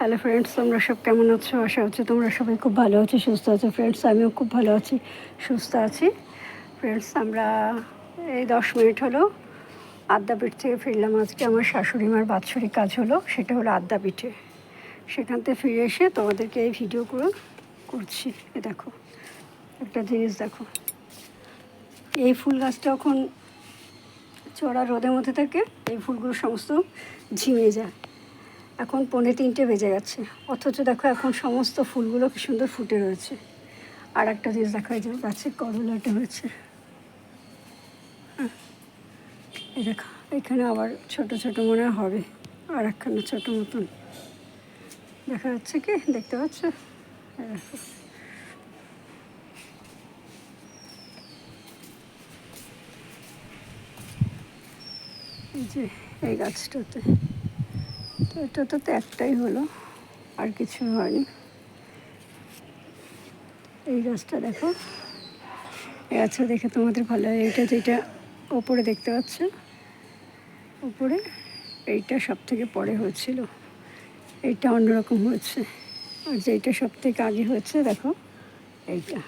Hello friends তোমরা সব কেমন আছো? আশা হচ্ছে তোমরা সবাই খুব ভালো আছো, সুস্থ আছো। ফ্রেন্ডস আমিও খুব ভালো আছি, সুস্থ আছি। ফ্রেন্ডস আমরা এই দশ মিনিট হলো আদ্যাপীঠ থেকে ফিরলাম। আজকে আমার শাশুড়ি মার বাৎসরিক কাজ হলো, সেটা হলো আদ্যাপীঠে সেখান থেকে ফিরে এসে তোমাদেরকে এই ভিডিও করে করছি। এ দেখো, একটা জিনিস দেখো। এই ফুল গাছটা এখন চড়া রোদের মধ্যে থাকে এই ফুলগুলো সমস্ত ঝিমে যায়। এখন পৌনে তিনটে বেজে গেছে। অথচ দেখো এখন সমস্ত ফুলগুলো কি সুন্দর ফুটে রয়েছে। আর একটা জিনিস দেখা যায় গাছে করলাটা হয়েছে। হ্যাঁ, এই দেখো এখানে আবার ছোট ছোট মনে হবে আর একখানা ছোটো মতন। দেখা যাচ্ছে কি? দেখতে পাচ্ছ? এই যে এই গাছটাতে। তো এটা তো একটাই হলো, আর কিছু হয়নি। এই গাছটা দেখো। এই গাছটা দেখে তোমাদের ভালো হয় এইটা যেটা ওপরে দেখতে পাচ্ছ, ওপরে এইটা সব থেকে পরে হয়েছিল। এইটা অন্যরকম হয়েছে। আর যেইটা সব থেকে আগে হয়েছে, দেখো, এইটা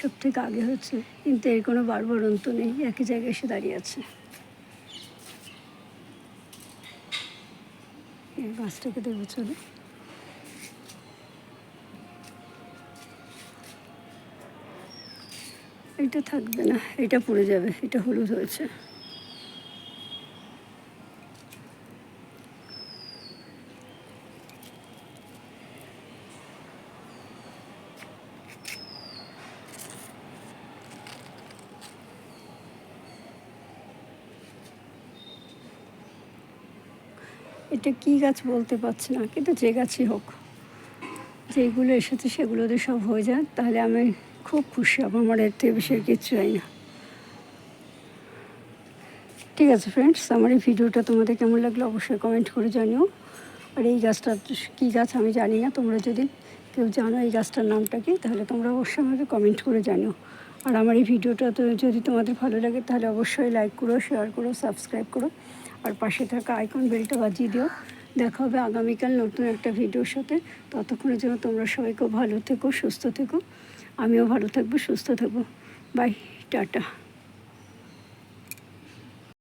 সব থেকে আগে হয়েছে। কিন্তু এর কোনো বারবারন্ত নেই। একই জায়গায় এসে দাঁড়িয়ে আছে। এই গাছটাকে দেবো চলো। এটা থাকবে না এটা পড়ে যাবে এটা হলুদ হয়েছে। এটা কি গাছ বলতে পারছি না, কিন্তু যে গাছই হোক যেইগুলো এসেছে সেগুলোতে সব হয়ে যায়, তাহলে আমি খুব খুশি হব, আমার এর থেকে বেশি কিচ্ছু চাই না। ঠিক আছে ফ্রেন্ডস আমার এই ভিডিওটা তোমাদের কেমন লাগল অবশ্যই কমেন্ট করে জানিও। আর এই গাছটা কী গাছ আমি জানি না, তোমরা যদি কেউ জানো এই গাছটার নামটা কি, তাহলে তোমরা অবশ্যই আমাকে কমেন্ট করে জানিও। আর আমার এই ভিডিওটা তো যদি তোমাদের ভালো লাগে, তাহলে অবশ্যই লাইক করো শেয়ার করো সাবস্ক্রাইব করো, আর পাশে থাকা আইকন বেলটা বাজিয়ে দিও। দেখা হবে আগামীকাল নতুন একটা ভিডিওর সাথে। ততক্ষণের জন্য তোমরা সবাই খুব ভালো থেকো, সুস্থ থেকো। আমিও ভালো থাকব, সুস্থ থাকব। Bye tata.